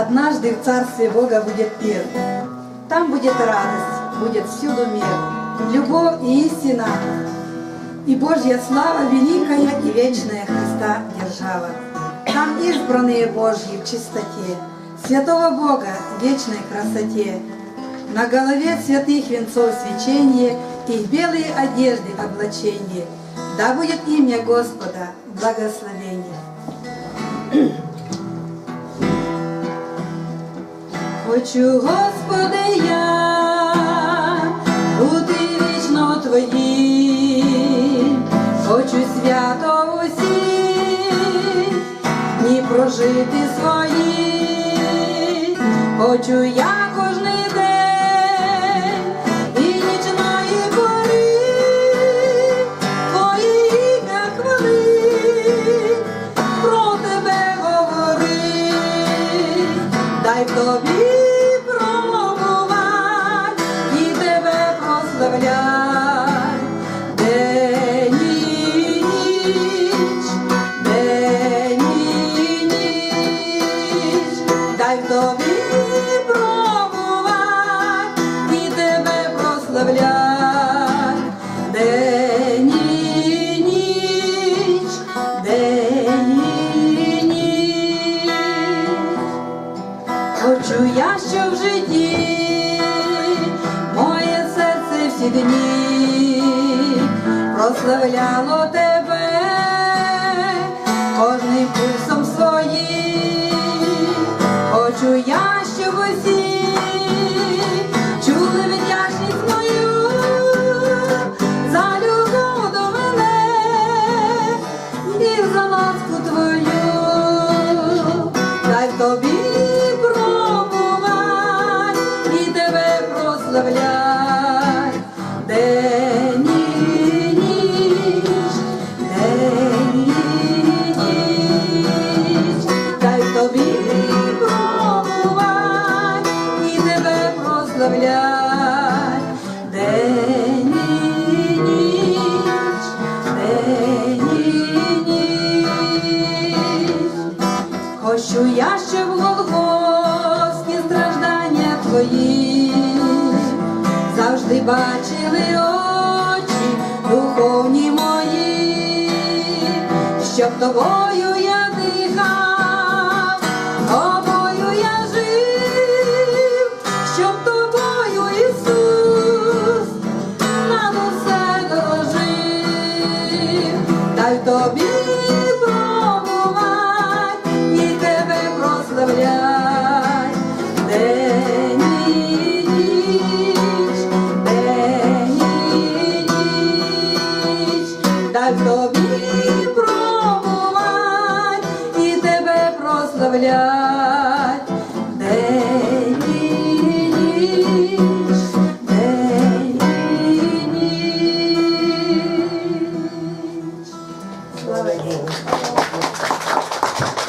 Однажды в Царстве Бога будет пир. Там будет радость, будет всюду мир, любовь и истина, и Божья слава великая и вечная Христа держава. Там избранные Божьи в чистоте, святого Бога в вечной красоте. На голове святых венцов свечение и белые одежды облачение. Да будет имя Господа благословение. Хочу, Господи, я бути вічно Твоїм, хочу свято усі дні прожити свої, хочу я кожний дай тобі пробувать і тебе прославлять. День і ніч, день і ніч. Хочу я, що в житті моє серце всі дні прославляло тебе кожним пульсом тобі пробувай і тебе прославляй. День і ніч, день і ніч, дай тобі пробувай і тебе прославляй. Хочу я ще в Голгофські страждання твої, завжди бачили очі духовні мої, щоб тобою дай тобі пробувать і тебе прославляй.